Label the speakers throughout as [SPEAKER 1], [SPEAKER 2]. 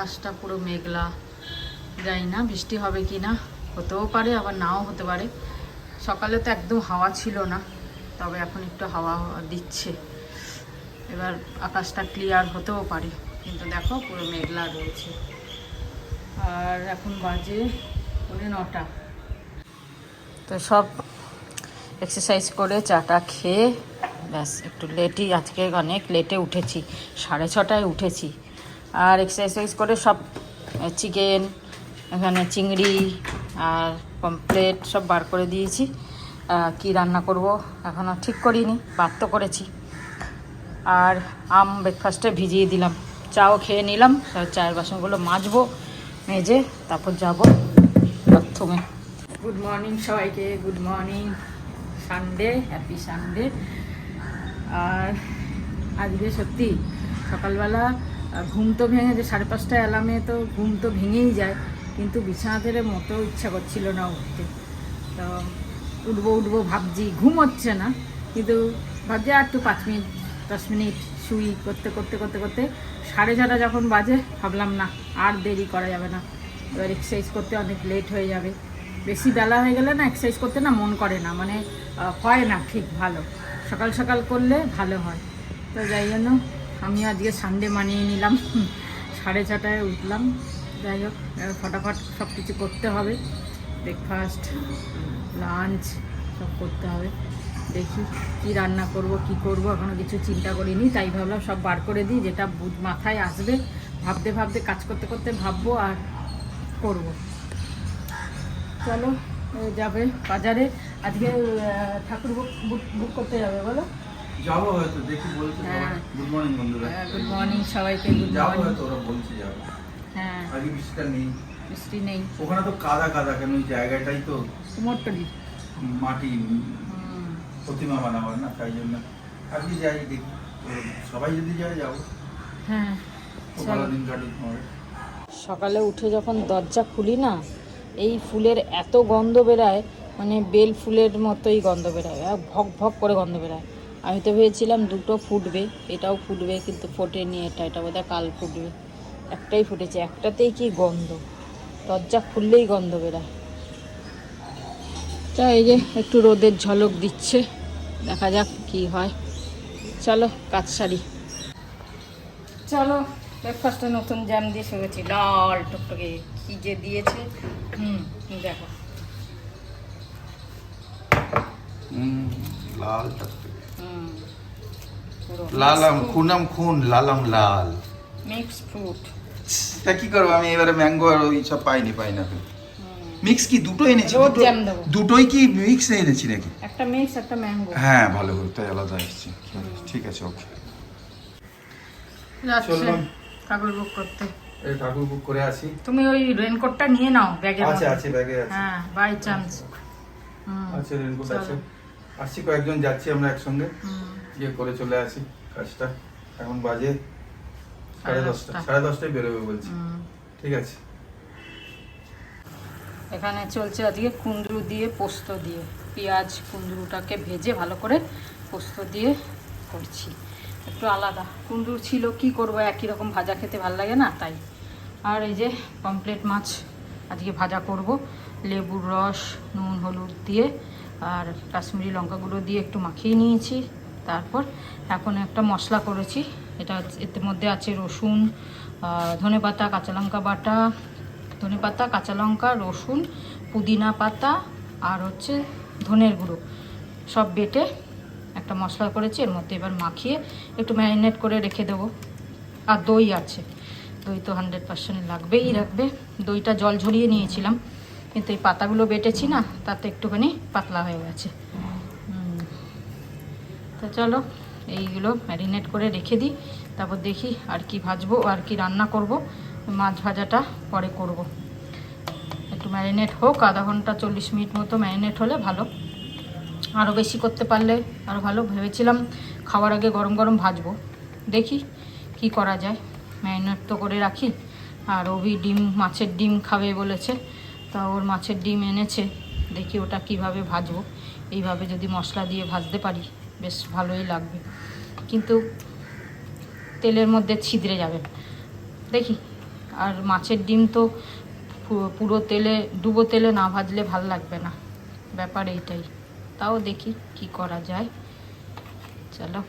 [SPEAKER 1] আকাশটা পুরো মেঘলা। জানি না বৃষ্টি হবে কি না, হতেও পারে, আবার নাও হতে পারে। সকালে তো একদম হাওয়া ছিল না, তবে এখন একটু হাওয়া হাওয়া দিচ্ছে। এবার আকাশটা ক্লিয়ার হতেও পারে, কিন্তু দেখো পুরো মেঘলা রয়েছে। আর এখন বাজে পৌনে নটা। তো সব এক্সারসাইজ করে চাটা খেয়ে, ব্যাস একটু লেটই, আজকে অনেক লেটে উঠেছি, সাড়ে ছটায় উঠেছি। আর এক্সারসাইজ করে সব চিকেন এখানে চিংড়ি আর পমপ্লেট সব বার করে দিয়েছি। কি রান্না করব এখনও ঠিক করিনি বার তো করেছি। আর আম ব্রেকফাস্টে ভিজিয়ে দিলাম। চাও খেয়ে নিলাম চায়ের বাসনগুলো মাজবো, মেজে তারপর যাব বাথরুমে। গুড মর্নিং সবাইকে good morning Sunday happy Sunday আর আজকে সত্যি সকালবেলা ঘুম তো ভেঙে যে সাড়ে পাঁচটা অ্যালার্মে তো ঘুম তো ভেঙেই যায়, কিন্তু বিছানা মোটেও ইচ্ছা করছিল না উঠতে। তো উঠবো উঠবো ভাবছি, ঘুম হচ্ছে না, কিন্তু ভাবছি আর একটু পাঁচ মিনিট, দশ মিনিট শুই করতে করতে করতে করতে সাড়ে ছটা যখন বাজে, ভাবলাম না, আর দেরি করা যাবে না। এবার এক্সারসাইজ করতে অনেক লেট হয়ে যাবে। বেশি বেলা হয়ে গেলে না এক্সারসাইজ করতে না মন করে না মানে হয় না ঠিক ভালো। সকাল সকাল করলে ভালো হয়। তো যাই জন্য আমি আজকে সানডে মানিয়ে নিলাম। সাড়ে ছটায় উঠলাম। যাই হোক ফটাফট সব কিছু করতে হবে। ব্রেকফাস্ট লাঞ্চ সব করতে হবে। দেখি কি রান্না করব, কি করব, এখনও কিছু চিন্তা করিনি, তাই ভাবলাম সব বার করে দিই, যেটা মাথায় আসবে। ভাবতে ভাবতে, কাজ করতে করতে ভাববো আর করব। চলো যাবে বাজারে। আজকে ঠাকুর বুক- বুক করতে যাবে, বলো?
[SPEAKER 2] যাব হয়তো দেখি বলছে
[SPEAKER 1] হ্যাঁ।
[SPEAKER 2] গুড মর্নিং বন্ধুরা।
[SPEAKER 1] গুড মর্নিং সবাইকে গুড
[SPEAKER 2] যাব হয়তো ওরা বলছে যাব।
[SPEAKER 1] হ্যাঁ।
[SPEAKER 2] আগে বৃষ্টিটা নেই।
[SPEAKER 1] বৃষ্টি নেই।
[SPEAKER 2] ওখানে তো কাদা কাদা কেন ওই জায়গাটাই তো
[SPEAKER 1] কুমোরটলি।
[SPEAKER 2] মাটি প্রতিমা বানাবার না তাই জন্য। আজকে যাই দেখি। সবাই যদি যায় যাব।
[SPEAKER 1] হ্যাঁ
[SPEAKER 2] ভালো দিন কাটুক তোমার
[SPEAKER 1] সকালে উঠে যখন দরজা খুলি না এই ফুলের এত গন্ধ বেরায় মানে বেল ফুলের মতোই গন্ধ বেরায় আর ভক ভক করে গন্ধ বেরায়। আমি তো ভেবেছিলাম দুটো ফুটবে, এটাও ফুটবে কিন্তু ফোটেনি এটা এটা বোধহয় কাল ফুটবে। একটাই ফুটেছে, একটাতেই কি গন্ধ? দরজা খুললেই গন্ধ বেরায়। তা এই যে একটু রোদের ঝলক দিচ্ছে, দেখা যাক কি হয়। চলো, কাজ সারি। চলো ব্রেকফাস্টে নতুন জ্যাম দিয়ে শুনেছি লাল টকটকে, কি যে দিয়েছে। হুম, দেখো।
[SPEAKER 2] লাল
[SPEAKER 1] পুরো
[SPEAKER 2] লালাম খুনাম খুন লালাম লাল।
[SPEAKER 1] মিক্স ফ্রুট
[SPEAKER 2] তা কি করব আমি? এবারে ম্যাঙ্গো আর ওই সব পাইনি পাই না মিক্স কি? দুটো এনেছি দুটো- দুটোই কি মিক্স এনেছি নাকি?
[SPEAKER 1] একটা মিক্স একটা ম্যাঙ্গো
[SPEAKER 2] হ্যাঁ ভালো করে তাই আলাদা এসেছি। ঠিক আছে ওকে চললাম।
[SPEAKER 1] ঠাকুর বুক করতে।
[SPEAKER 2] এই ঠাকুর বুক করে আসি।
[SPEAKER 1] তুমি ওই রেনকোটটা নিয়ে নাও ব্যাগে
[SPEAKER 2] আছে আছে ব্যাগে আছে।
[SPEAKER 1] হ্যাঁ বাই চান্স
[SPEAKER 2] আছে। রেনকোট আছে। আসছি কয়েকজন যাচ্ছি আমরা একসঙ্গে।
[SPEAKER 1] হুম।
[SPEAKER 2] গিয়ে করে চলে আসি কাজটা। এখন বাজে সাড়ে দশটা। সাড়ে দশটায় বেরোবে বলছি। ঠিক আছে।
[SPEAKER 1] এখানে চলছে আজকে কুঁদরু দিয়ে পোস্ত দিয়ে। পেঁয়াজ কুঁদরুটাকে ভেজে ভালো করে পোস্ত দিয়ে করছি। একটু আলাদা। কুঁদরু ছিল কি করব? একই রকম ভাজা খেতে ভালো লাগে না তাই। আর এই যে পমপ্লেট মাছ আজকে ভাজা করব। লেবুর রস নুন হলুদ দিয়ে। আর কাশ্মীরি লঙ্কা গুঁড়ো দিয়ে একটু মাখিয়ে নিয়েছি। তারপর এখন একটা মশলা করেছি। এটা এর মধ্যে আছে রসুন ধনে পাতা, কাঁচা লঙ্কা বাটা, ধনে পাতা, কাঁচা লঙ্কা, রসুন, পুদিনা পাতা আর হচ্ছে ধনের গুঁড়ো। সব বেটে একটা মশলা করেছি, এর মধ্যে এবার মাখিয়ে একটু ম্যারিনেট করে রেখে দেবো। আর দই আছে। দই তো হান্ড্রেড পার্সেন্ট লাগবেই রাখবে দইটা জল ঝরিয়ে নিয়েছিলাম, কিন্তু এই পাতাগুলো বেটেছি না, তাতে একটুখানি পাতলা হয়ে গেছে। তো চলো, এইগুলো ম্যারিনেট করে রেখে দিই। তারপর দেখি আর কি ভাজবো, আর কি রান্না করব। মাছ ভাজাটা পরে করব। একটু ম্যারিনেট হোক, আধা ঘণ্টা চল্লিশ মিনিট মতো ম্যারিনেট হলে ভালো। আরও বেশি করতে পারলে আরও ভালো। ভেবেছিলাম খাওয়ার আগে গরম গরম ভাজবো। দেখি কি করা যায়। ম্যারিনেট তো করে রাখি। আর অভি ডিম, মাছের ডিম খাবে বলেছে। তা ওর মাছের ডিম এনেছে। দেখি ওটা কীভাবে ভাজবো। এইভাবে যদি মশলা দিয়ে ভাজতে পারি। বেশ ভালোই লাগবে। কিন্তু তেলের মধ্যে ছিদ্রে যাবে। দেখি। আর মাছের ডিম তো পুরো তেলে, ডুবো তেলে না ভাজলে ভালো লাগবে না। ব্যাপার এইটাই। তাও দেখি কি করা যায়। চলো।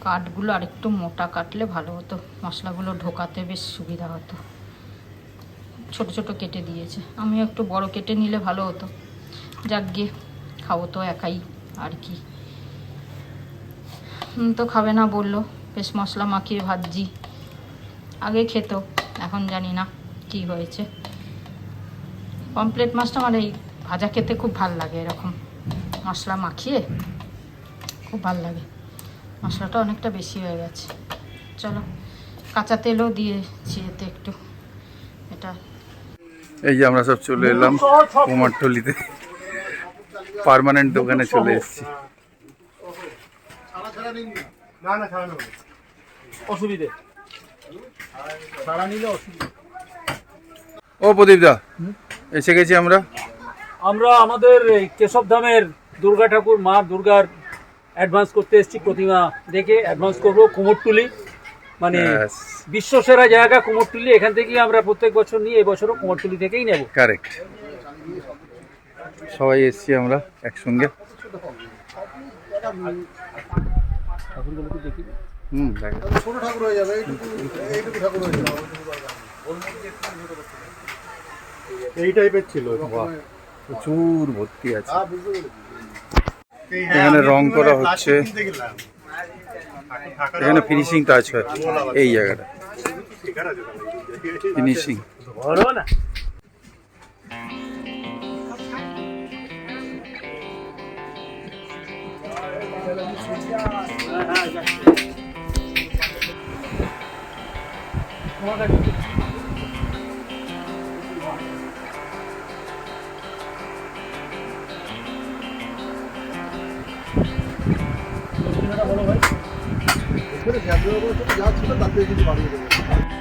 [SPEAKER 1] কাঠগুলো আরেকটু মোটা কাটলে ভালো হতো। মশলাগুলো ঢোকাতে বেশ সুবিধা হতো। ছোট ছোট কেটে দিয়েছে। আমি একটু বড় কেটে নিলে ভালো হতো। যাক গিয়ে খাব তো একাই আর কি। তো খাবে না বলল বেশ মশলা মাখিয়ে ভাজি আগে খেত এখন জানি না কি হয়েছে। পমপ্লেট মাছটা আমার এই ভাজা খেতে খুব ভালো লাগে এরকম। মশলা মাখিয়ে খুব ভালো লাগে। মশলাটা অনেকটা বেশি হয়ে গেছে। চলো কাঁচা তেলও দিয়েছি এতে একটু। এটা
[SPEAKER 2] এই যে আমরা সব চলে এলাম কুমারটলিতে। পার্মানেন্ট দোকানে চলে এসেছি।
[SPEAKER 3] না না অসুবিধে। নিলে অসুবিধে।
[SPEAKER 2] ও প্রদীপ দা এসে গেছি আমরা।
[SPEAKER 3] আমরা আমাদের কেশব ধামের দুর্গা ঠাকুর মা দুর্গার অ্যাডভান্স করতে এসেছি প্রতিমা দেখে অ্যাডভান্স করব কুমোরটুলি। মানে বিশ্বসেরা জায়গা কুমোরটুলি। এখান থেকেই আমরা প্রত্যেক বছর নিয়ে এবছরও কুমোরটুলি থেকেই নেব।
[SPEAKER 2] কারেক্ট সবাই এসেছি আমরা একসঙ্গে। হুম
[SPEAKER 4] ছোট ঠাকুর হয়ে যাবে এইটুকু এইটুকু ঠাকুর হয়ে যাবে। এই টাইপের ছিল।
[SPEAKER 2] প্রচুর ভর্তি আছে।
[SPEAKER 4] হ্যাঁ।
[SPEAKER 2] এখানে রং করা হচ্ছে। এখানে ফিনিশিং টাচ হয় এই জায়গাটা। ফিনিশিং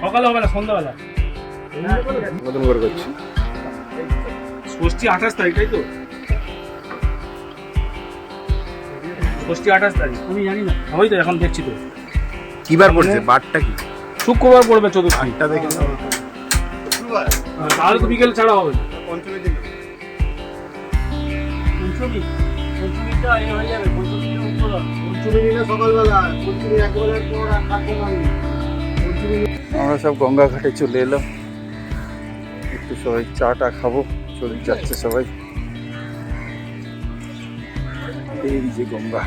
[SPEAKER 3] সকালে হবে না সন্ধ্যাবেলা।
[SPEAKER 2] করছি।
[SPEAKER 3] ষষ্ঠী আঠাশ তারিখ তাই তো? ষষ্ঠী আঠাশ তারিখ। আমি জানি না। সবাই তো এখন দেখছি তো।
[SPEAKER 2] কিবার পড়ছে? বারটা কি?
[SPEAKER 3] শুক্রবার পড়বে চতুর্থী।
[SPEAKER 2] এটা দেখে
[SPEAKER 4] শুক্রবার,
[SPEAKER 3] তাহলে তো বিকেলে ছাড়া হবে।
[SPEAKER 4] পঞ্চমী দিন।
[SPEAKER 3] পঞ্চমী? পঞ্চমীটা এ হয়ে যাবে। পঞ্চমী
[SPEAKER 4] পঞ্চমী দিনে সকালবেলা পঞ্চমী একবেলার পর আর থাকব না।
[SPEAKER 2] আমরা সব গঙ্গা ঘাটে চলে এলাম। একটু সবাই চা টা খাব। চলে যাচ্ছে সবাই। এই যে গঙ্গা।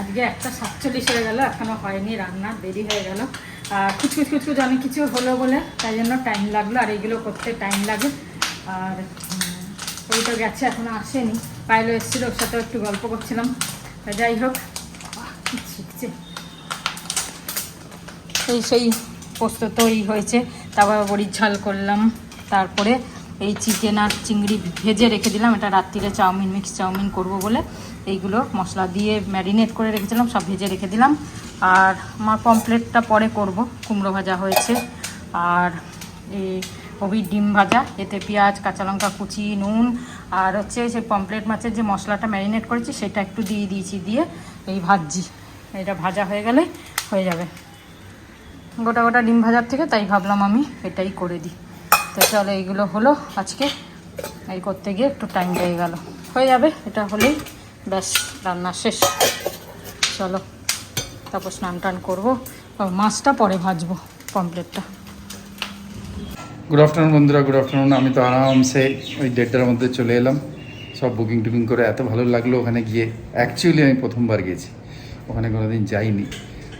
[SPEAKER 1] আজকে একটা সাতচল্লিশ হয়ে গেল এখনও হয়নি রান্না দেরি হয়ে গেল। আর কুচকুচ কুচকুচ অনেক কিছু হলো বলে তাই জন্য টাইম লাগল আর এইগুলো করতে টাইম লাগে। আর উম, ওই তো গেছে এখনও আসেনি। পাইলো এসেছিল ওর সাথেও একটু গল্প করছিলাম। যাই হোক শিখছে এই সেই পোস্ত তৈরি হয়েছে তারপর বড়ির ঝাল করলাম তারপরে এই চিকেন আর চিংড়ি ভেজে রেখে দিলাম। এটা রাত্রিরে চাউমিন মিক্স চাউমিন করব বলে এইগুলো মশলা দিয়ে ম্যারিনেট করে রেখেছিলাম, সব ভেজে রেখে দিলাম। আর আমার পমপ্লেটটা পরে করব। কুমড়ো ভাজা হয়েছে। আর এই কবির ডিম ভাজা, এতে পেঁয়াজ, কাঁচা লঙ্কা, কুচি, নুন, আর হচ্ছে সেই পমপ্লেট মাছের যে মশলাটা ম্যারিনেট করেছি, সেটা একটু দিয়ে দিয়েছি, দিয়ে এই ভাজি এটা ভাজা হয়ে গেলে হয়ে যাবে। গোটা গোটা ডিম ভাজার থেকে তাই ভাবলাম আমি এটাই করে দিই। তো চলো এইগুলো হলো আজকে। এই করতে গিয়ে একটু টাইম লেগে গেল। হয়ে যাবে, এটা হলেই ব্যাস, রান্না শেষ। চলো, তারপর স্নান টান করব। মাছটা পরে ভাজবো পমপ্লেটটা
[SPEAKER 2] গুড আফটারনুন বন্ধুরা গুড আফটারনুন আমি তো আরামসে ওই দেড়টার মধ্যে চলে এলাম। সব বুকিং টুকিং করে এত ভালো লাগল ওখানে গিয়ে। অ্যাকচুয়ালি আমি প্রথমবার গেছি। ওখানে কোনোদিন যাইনি।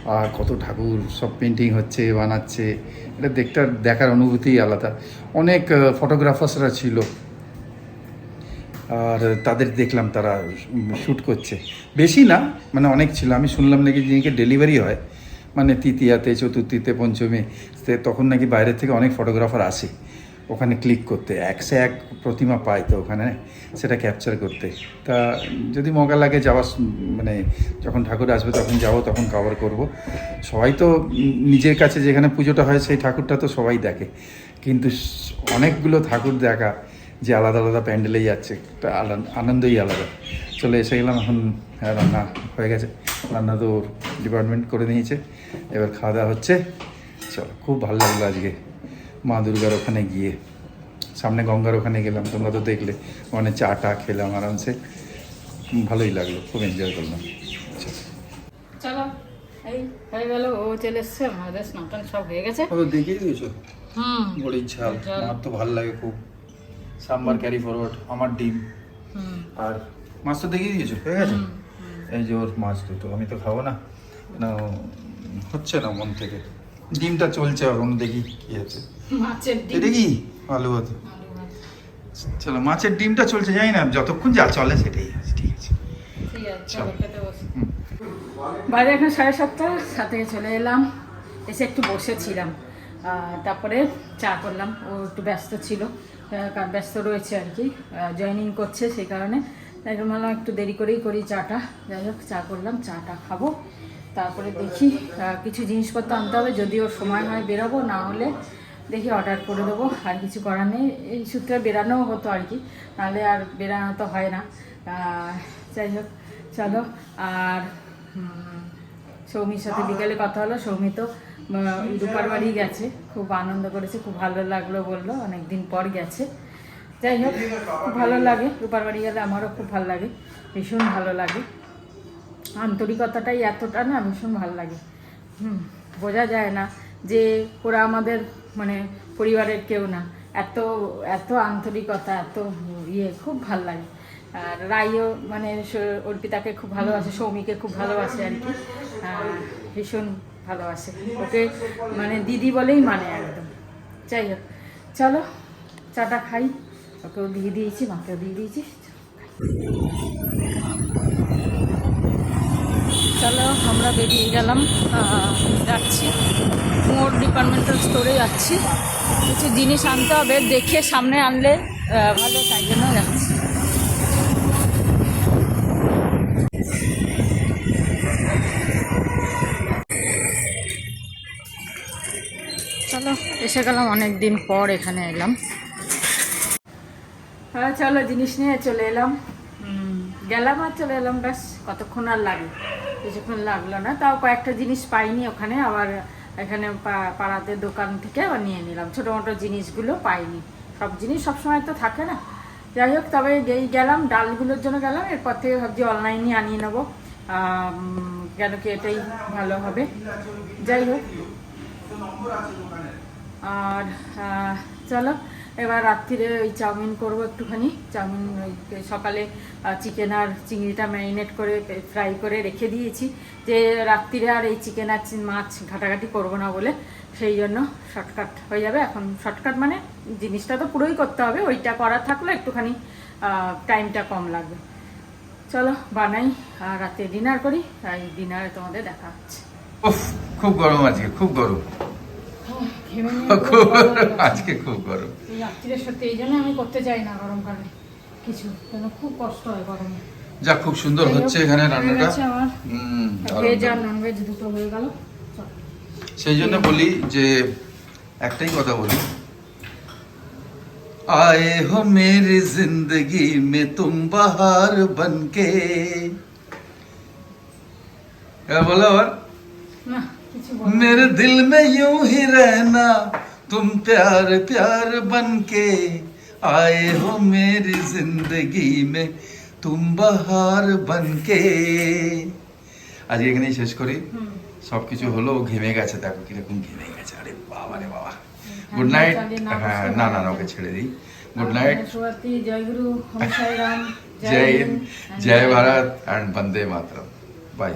[SPEAKER 2] আর কত ঠাকুর, সব পেন্টিং হচ্ছে, বানাচ্ছে। এটা দেখতে দেখার অনুভূতিই আলাদা। অনেক ফটোগ্রাফার্সরা ছিল। আর তাদের দেখলাম তারা শ্যুট করছে। বেশি না মানে অনেক ছিল। আমি শুনলাম নাকি যিনিকে ডেলিভারি হয়। মানে তৃতীয়াতে, চতুর্থীতে পঞ্চমী তখন নাকি বাইরের থেকে অনেক ফটোগ্রাফার আসে। ওখানে ক্লিক করতে একশো এক প্রতিমা পায় তো ওখানে সেটা ক্যাপচার করতে। তা যদি মজা লাগে যাওয়া মানে যখন ঠাকুর আসবে তখন যাব তখন কভার করব। সবাই তো নিজের কাছে যেখানে পুজোটা হয় সেই ঠাকুরটা তো সবাই দেখে। কিন্তু অনেকগুলো ঠাকুর দেখা যে আলাদা আলাদা প্যান্ডেলে যাচ্ছে একটা আনন্দই আলাদা। চলে এসে গেলাম এখন হ্যাঁ, রান্না হয়ে গেছে। রান্না তো ডিপার্টমেন্ট করে নিয়েছে। এবার খাওয়া দাওয়া হচ্ছে। চলো খুব ভালো লাগল আজকে। মা দুর্গার ওখানে গিয়ে। সামনে গঙ্গার ওখানে গেলাম তোমরা তো দেখলে। ওখানে চা টা খেলাম আরামসে। ভালোই লাগল খুব এনজয় করলাম। চলো।
[SPEAKER 1] এই হয়ে গেল ও চলে এসছে আমাদের স্নান সব হয়ে গেছে।
[SPEAKER 2] ও দেখিয়ে দিয়েছ?
[SPEAKER 1] হুম।
[SPEAKER 2] ঝাল। আমার তো ভালো লাগে খুব। সাম্বার ক্যারি ফরওয়ার্ড আমার ডিম।
[SPEAKER 1] হুম।
[SPEAKER 2] আর মাছ তো দেখিয়ে দিয়েছ? হয়ে গেছে? এই যে ওর মাছ দুটো আমি তো খাব না। না হচ্ছে না মন থেকে। ডিমটা চলছে এখন দেখি কি আছে
[SPEAKER 1] মাছের ডিম।
[SPEAKER 2] এটা কি? আলু হতো
[SPEAKER 1] ভাত।
[SPEAKER 2] চলো মাছের ডিমটা চলছে জানি না যতক্ষণ যা চলে সেটাই আছে ঠিক আছে।
[SPEAKER 1] আছে। বাজে এখন সাড়ে সাতটা সাথে চলে এলাম। এসে একটু বসেছিলাম। তারপরে চা করলাম ও একটু ব্যস্ত ছিল। ব্যস্ত রয়েছে আর কি জয়েনিং করছে সেই কারণে। তাই ভাবলাম একটু দেরি করেই করি চাটা। যাই হোক চা করলাম চাটা খাব। তারপরে দেখি কিছু জিনিসপত্র আনতে হবে যদি ওর সময় হয় বেরোবো, না হলে দেখি অর্ডার করে দেবো, আর কিছু করার নেই। এই সূত্রে বেরানোও হতো আর কি, নাহলে আর বেরানো তো হয় না। যাই হোক, চলো, আর সৌমির সাথে বিকেলে কথা হলো, সৌমি তো রূপার বাড়ি গেছে, খুব আনন্দ করেছে, খুব ভালো লাগল বলল, অনেকদিন পর গেছে। যাই হোক খুব ভালো লাগে রূপার বাড়ি গেলে আমারও খুব ভালো লাগে, ভীষণ ভালো লাগে। আন্তরিকতাটাই এতটা না ভীষণ ভালো লাগে। হুম, বোঝা যায় না যে ওরা আমাদের মানে পরিবারের কেউ না। এত এত আন্তরিকতা, এত ইয়ে খুব ভালো লাগে। আর রাইও মানে অর্পিতাকে খুব ভালোবাসে, সৌমিকে খুব ভালোবাসে আর কি। ভীষণ ভালোবাসে। ওকে মানে দিদি বলেই মানে একদম। যাই হোক, চলো, চাটা খাই। ওকেও দিয়ে দিয়েছি, মাকেও দিয়ে দিয়েছি। চলো, আমরা বেরিয়ে গেলাম। যাচ্ছি। মোর ডিপার্টমেন্টাল স্টোরে যাচ্ছি। কিছু জিনিস আনতে হবে, দেখে সামনে আনলে ভালো, তাই জন্য যাচ্ছি। চলো, এসে গেলাম অনেক দিন পর এখানে এলাম। হ্যাঁ চলো, জিনিস নিয়ে চলে এলাম। গেলাম আর চলে এলাম, ব্যাস, কতক্ষণ আর লাগে? কিছুক্ষণ লাগল না, তাও কয়েকটা জিনিস পাইনি ওখানে। আবার এখানে পাড়াতে দোকান থেকে আবার নিয়ে নিলাম। ছোটো মোটো জিনিসগুলো পাইনি। সব জিনিস সবসময় তো থাকে না। যাই হোক, তবে এই গেলাম, ডালগুলোর জন্য গেলাম। এরপর থেকে ভাবছি অনলাইনে আনিয়ে নেব। কেন কি এটাই ভালো হবে। যাই হোক। আর চলো এবার রাত্রিরে ওই চাউমিন করব একটুখানি। চাউমিন ওই সকালে চিকেন আর চিংড়িটা ম্যারিনেট করে, ফ্রাই করে রেখে দিয়েছি। যে রাত্রিরে আর এই চিকেন আর মাছ ঘাটাঘাটি করব না বলে, সেই জন্য শর্টকাট হয়ে যাবে। এখন শর্টকাট মানে জিনিসটা তো পুরোই করতে হবে, ওইটা করা থাকলে একটুখানি টাইমটা কম লাগবে। চলো, বানাই রাতে ডিনার করি, তাই ডিনারে তোমাদের দেখা হচ্ছে।
[SPEAKER 2] খুব গরম আজকে, খুব গরম।
[SPEAKER 1] খুব
[SPEAKER 2] খুব
[SPEAKER 1] ভালো লাগছে।
[SPEAKER 2] আজকে খুব গরম
[SPEAKER 1] এই রাত্রিরে সত্যি এই জন্য আমি করতে চাই না গরমকালে কিছু কেন খুব কষ্ট হয় গরমে
[SPEAKER 2] যা খুব সুন্দর
[SPEAKER 1] যাই হোক,
[SPEAKER 2] হচ্ছে এখানে
[SPEAKER 1] হয়ে
[SPEAKER 2] রান্নাটা
[SPEAKER 1] গেছে আমার
[SPEAKER 2] হুম
[SPEAKER 1] ভেজ আর
[SPEAKER 2] দারুণ।
[SPEAKER 1] নন ভেজ দুটো হয়ে গেল চল।
[SPEAKER 2] সেই জন্য বলি যে একটাই কথা বলি आए हो मेरी जिंदगी में तुम बहार बनके क्या बोला और
[SPEAKER 1] না কিছু বল
[SPEAKER 2] मेरे दिल में यूं ही रहना तुम प्यार प्यार बन के आए हो मेरी जिंदगी में तुम बहार बन के আজকে এখানেই শেষ করি
[SPEAKER 1] হুম।
[SPEAKER 2] সবকিছু হলো ও ঘেমে গেছে দেখো কিরকম ঘেমে গেছে আরে বাবা রে বাবা
[SPEAKER 1] হ্যাঁ,
[SPEAKER 2] গুড নাইট
[SPEAKER 1] চালিয়ে না
[SPEAKER 2] হ্যাঁ
[SPEAKER 1] বসতে
[SPEAKER 2] না না
[SPEAKER 1] পারো।
[SPEAKER 2] না ওকে ছেড়ে দিই good night
[SPEAKER 1] শুভার্তি Joy Guru hmm Sai Ram
[SPEAKER 2] Joy Hind Jai Bharat and Vande Mataram by